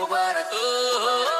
Mubarak. Oh, oh, oh.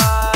bye.